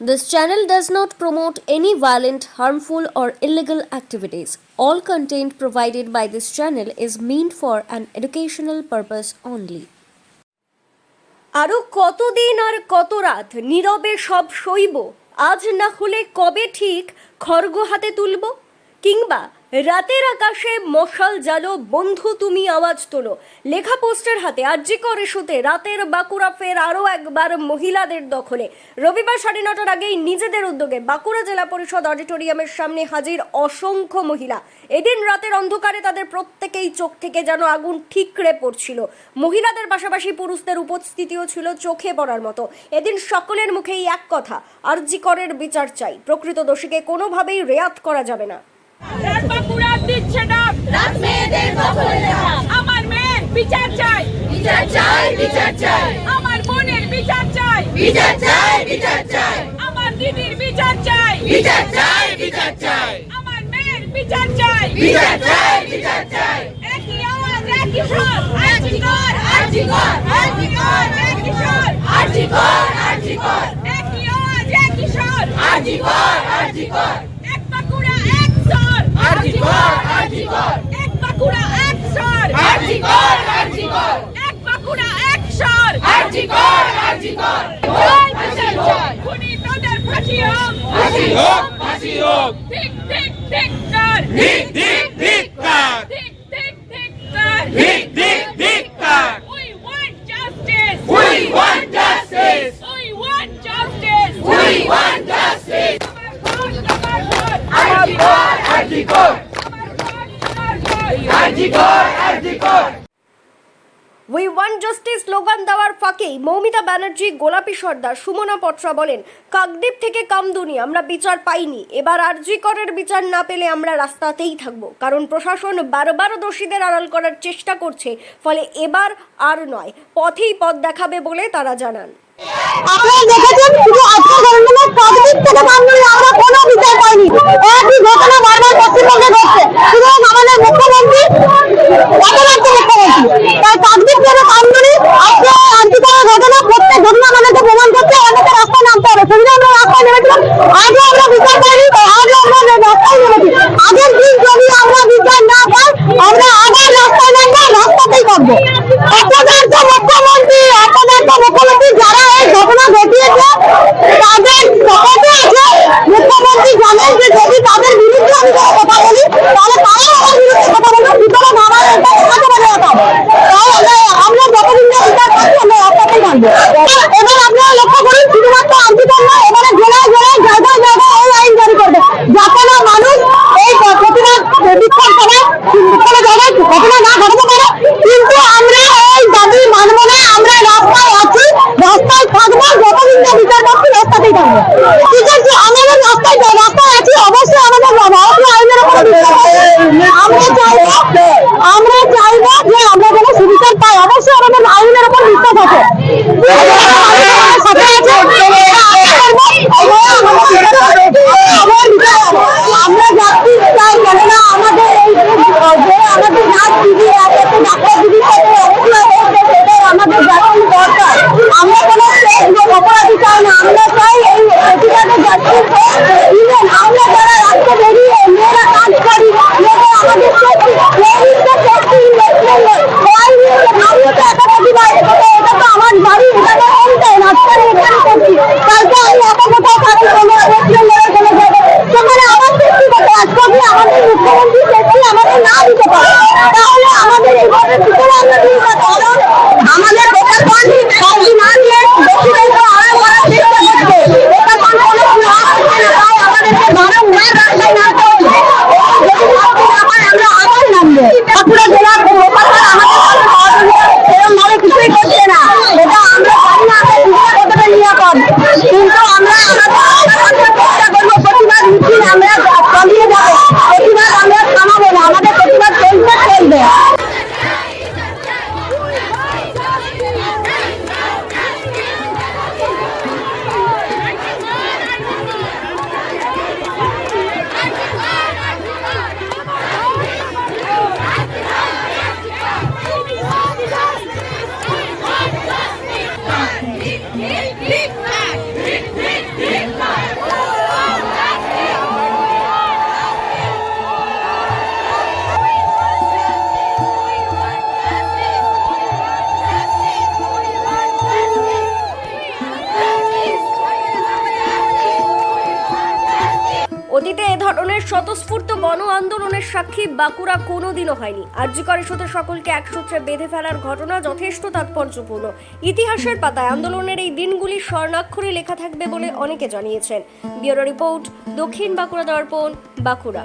This channel does not promote any violent, harmful, or illegal activities. All content provided by this channel is meant for an educational purpose only. আরও কতদিন আর কত রাত নীরবে সব সইব আজ না হলে কবে ঠিক খড়গ হাতে তুলব কিংবা রাতের আকাশে মশাল জালো, বন্ধু তুমি আওয়াজ তোলো। লেখা পোস্টার হাতে আর্যিকর ইস্যুতে রাতের বাঁকুড়া ফের আরও একবার মহিলাদের দখলে। রবিবার সাড়ে নটার আগেই নিজেদের উদ্যোগে বাঁকুড়া জেলা পরিষদ অডিটোরিয়ামের সামনে হাজির অসংখ্য মহিলা। এদিন রাতের অন্ধকারে তাদের প্রত্যেকেই চোখ থেকে যেন আগুন ঠিকরে পড়ছিল। মহিলাদের পাশাপাশি পুরুষদের উপস্থিতিও ছিল চোখে পড়ার মতো। এদিন সকলের মুখেই এক কথা আরজি করের বিচার চাই। প্রকৃত দোষীকে কোনোভাবেই রেয়াত করা যাবে না। দিচ্ছে ডাক রাত মেয়েদের দখলে রাখ। আমার মেয়ের বিচার চাই। বিচার চাই বিচার চাই। আমার বোনের বিচার চাই। বিচার চাই বিচার চাই। আমার দিদির বিচার চাই। বিচার চাই বিচার চাই। আমার মেয়ের বিচার চাই। বিচার চাই বিচার চাই। একই আওয়াজ একই সুর। আরজি কর আরজি কর আরজি কর একই সুর আরজি কর আরজি কর একই আওয়াজ একই সুর। আরজি কর আরজি কর এক বাঁকুড়া এক স্বর আরজি কর আরজি কর এক বাঁকুড়া এক স্বর আরজি কর আরজি কর এক বাঁকুড়া এক স্বর আরজি কর আরজি কর জয়। ফাঁসি চাই খুনি তাদের ফাঁসি হোক। ফাঁসি হোক ফাঁসি হোক। ঠিক ঠিক ঠিক স্যার ঠিক ঠিক ঠিক কার ঠিক ঠিক ঠিক কর ঠিক ঠিক ঠিক কার We want justice. We want justice We want justice. We want justice আমার ভোট, আমার ভোট। আরজি কর আরজি কর আমার ভোট, আমার ভোট। আরজি কর আরজি কর উই ওয়ান জাস্টিস স্লোগান দেওয়ার ফাঁকেই মৌমিতা ব্যানার্জি গোলাপী সর্দার সুমনা পটরা বলেন কাকদ্বীপ থেকে কামদুনি আমরা বিচার পাইনি। এবার আরজি করের বিচার না পেলে আমরা রাস্তাতেই থাকব। কারণ প্রশাসন বারবার দোষীদের আড়াল করার চেষ্টা করছে ফলে এবার আর নয় পথেই পথ দেখাবে বলে তারা জানান। আপনারা দেখেছেন শুধু আজকে ঘটনা কাকদ্বীপ থেকে মামলায় আমরা কোনো বিচার পাইনি। একই ঘটনা বারবার পশ্চিমবঙ্গে মুখ্যমন্ত্রী একমাত্র মুখ্যমন্ত্রী তাই কাকদ্বীপ থেকে কামদুনি আজকে আজকে করার ঘটনা, প্রত্যেক ঘটনা আমাদেরকে প্রমাণ করছে অনেকে রাস্তায় নামতে হবে। আমরা বিচার না পাই, আমরা আবার রাস্তায় নামবো, রাস্তাতেই থাকব অপদার্থ মুখ্যমন্ত্রী অপদার্থ মুখ্যমন্ত্রী যারা এই ঘটনা ঘটিয়েছে তাদের শপথে আছে মুখ্যমন্ত্রী জানেন যে যদি তাদের বিরুদ্ধে আমি কোনো কথা বলি তাহলে তারাও আমার বিরুদ্ধে কথা বলবে সুতরাং আমার এটা একাতে বলে কথা তাই আমরা আমরা যতদিন না বিচার পাচ্ছি আমরা রাস্তাতেই থাকব এবার আপনারা লক্ষ্য করুন শুধুমাত্র আর্জিকর নয় এবারে জেলায় জেলায় জায়গায় জায়গায় এই আইন জারি করবে। যাতে না মানুষ এই বিক্ষোভ কোনো জায়গায় ঘটনা না ঘটাতে পারে। কিন্তু আমরা এই দাবি মানব না আমরা রাস্তায় আছি রাস্তায় থাকব যতদিন না বিচার পাচ্ছি রাস্তাতেই থাকব। ঠিক আছে আমাদের রাস্তায় রাস্তায় আছি অবশ্যই আমাদের ভারতীয় আইনের উপর আমরা চাইব আমরা চাইব যে পাই অবশ্যই আমাদের আইনের উপর বিশ্বাস আছে। আছে আমরা কেননা আমাদের এই আমাদের নাচ দিদি আছে ডাক্তার হয়েছে সেটাই আমাদের জানানো দরকার। অপরাধী চাই না, আমরা চাই এই প্রতিবাদে জাস্টিস ইভেন আমরা যারা রাস্তা বেরিয়ে মেয়েরা কাজ করি মেয়েরা আমাদের শক্তি লেডিসদের শক্তি ইনভেস্টমেন্ট আমি তো একা প্রতিবাদ এটা এটা তো আমার বাড়ি এটা তো হোম টাইম আজকে আমি এখানে করছি কালকে আমি একা কোথাও থাকি কোনো ইনভেস্টমেন্টের কোনো জায়গায় সেখানে আমার শক্তি কোথায় আজকে আমি আমাদের মুখ্যমন্ত্রী শক্তি আমাদের না দিতে পারে তাহলে আমাদের এই ঘরের ভিতরে আমরা দিই না কারণ আমাদের ভোটার পার্টি শক্তি না দিয়ে দক্ষিণের আড়াল করার চেষ্টা করছে ভোটার পার্টি অনেক লাভ হচ্ছে না তাই আমাদেরকে বারংবার রাস্তায় নামতে হচ্ছে যদি নামতে না পারে আমরা আবার নামবো বাঁকুড়া জেলার back. Dick, dick, dick. স্বতঃস্ফূর্ত গণ আন্দোলনের সাক্ষী বাঁকুড়া কোনোদিনও হয়নি। আর্যিকরের সাথে সকলকে একসূত্রে বেঁধে ফেলার ঘটনা যথেষ্ট তাৎপর্যপূর্ণ। ইতিহাসের পাতায় আন্দোলনের এই দিনগুলি স্বর্ণাক্ষরে লেখা থাকবে বলে অনেকে জানিয়েছেন। ব্যুরো রিপোর্ট, দক্ষিণ বাঁকুড়া দর্পণ, বাঁকুড়া।